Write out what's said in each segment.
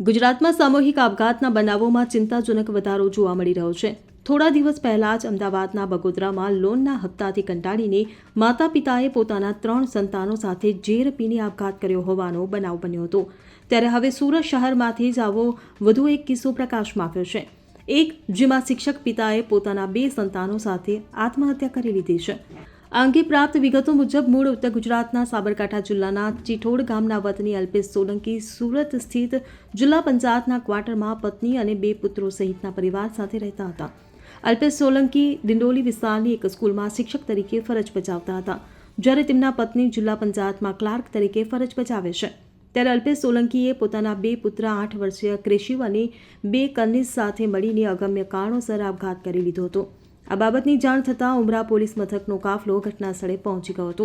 ગુજરાતમાં સામૂહિક આપઘાતના બનાવોમાં ચિંતાજનક વધારો જોવા મળી રહ્યો છે. થોડા દિવસ પહેલા જ અમદાવાદના બગોદરામાં લોનના હપ્તાથી કંટાળીને માતા પિતાએ પોતાના ત્રણ સંતાનો સાથે ઝેર પીને આપઘાત કર્યો હોવાનો બનાવ બન્યો હતો. ત્યારે હવે સુરત શહેરમાંથી જ આવો વધુ એક કિસ્સો પ્રકાશમાં આવ્યો છે. એક જેમાં શિક્ષક પિતાએ પોતાના બે સંતાનો સાથે આત્મહત્યા કરી લીધી છે. આ અંગે પ્રાપ્ત વિગતો મુજબ મૂળ ઉત્તર ગુજરાતના સાબરકાંઠા જિલ્લાના ચિઠોડ ગામના વતની અલ્પેશ સોલંકી સુરત સ્થિત જિલ્લા પંચાયતના ક્વાર્ટરમાં પત્ની અને બે પુત્રો સહિતના પરિવાર સાથે રહેતા હતા. અલ્પેશ સોલંકી દિંડોલી વિસ્તારની એક સ્કૂલમાં શિક્ષક તરીકે ફરજ બજાવતા હતા. જ્યારે તેમના પત્ની જિલ્લા પંચાયતમાં ક્લાર્ક તરીકે ફરજ બજાવે છે. ત્યારે અલ્પેશ સોલંકીએ પોતાના બે પુત્ર, આઠ વર્ષીય ક્રેશિવ અને બે કનિસ સાથે મળીને અગમ્ય કારણોસર આપઘાત કરી લીધો હતો. આ બાબતની જાણ થતાં ઉમરા પોલીસ મથકનો કાફલો ઘટના સ્થળે પહોંચી ગયો હતો.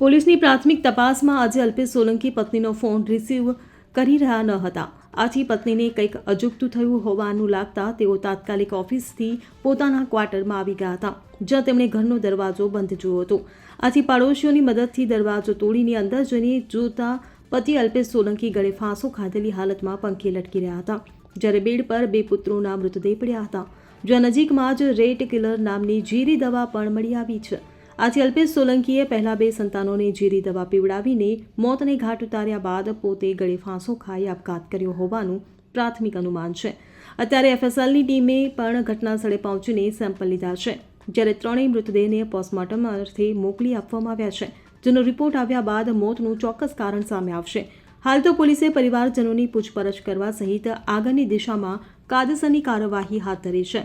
પોલીસની પ્રાથમિક તપાસમાં આજે અલ્પેશ સોલંકી પત્નીનો ફોન રિસીવ કરી રહ્યા ન હતા. આથી પત્નીને કંઈક અજુગતું થયું હોવાનું લાગતા તેઓ તાત્કાલિક ઓફિસથી પોતાના ક્વાર્ટરમાં આવી ગયા હતા, જ્યાં તેમણે ઘરનો દરવાજો બંધ જોયો હતો. આથી પાડોશીઓની મદદથી દરવાજો તોડીને અંદર જઈને જોતા પતિ અલ્પેશ સોલંકી ગળે ફાંસો ખાધેલી હાલતમાં પંખે લટકી રહ્યા હતા, જ્યારે બેડ પર બે પુત્રોના મૃતદેહ પડ્યા હતા. જ્યાં નજીકમાં જ રેટ કિલર નામની ઝેરી દવા પણ મળી આવી છે. આથી અલ્પેશ સોલંકીએ પહેલા બે સંતાનોને ઝેરી દવા પીવડાવીને મોતને ઘાટ ઉતાર્યા બાદ પોતે ગળે ફાંસો ખાઈ આપઘાત કર્યો હોવાનું પ્રાથમિક અનુમાન છે. અત્યારે એફએસએલની ટીમે પણ ઘટના સ્થળે પહોંચીને સેમ્પલ લીધા છે, જ્યારે ત્રણેય મૃતદેહને પોસ્ટમોર્ટમ અર્થે મોકલી આપવામાં આવ્યા છે. જેનો રિપોર્ટ આવ્યા બાદ મોતનું ચોક્કસ કારણ સામે આવશે. હાલ તો પોલીસે પરિવારજનોની પૂછપરછ કરવા સહિત આગળની દિશામાં કાયદેસરની કાર્યવાહી હાથ ધરી છે.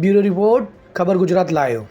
બ્યુરો રિપોર્ટ, ખબર ગુજરાત લાયો.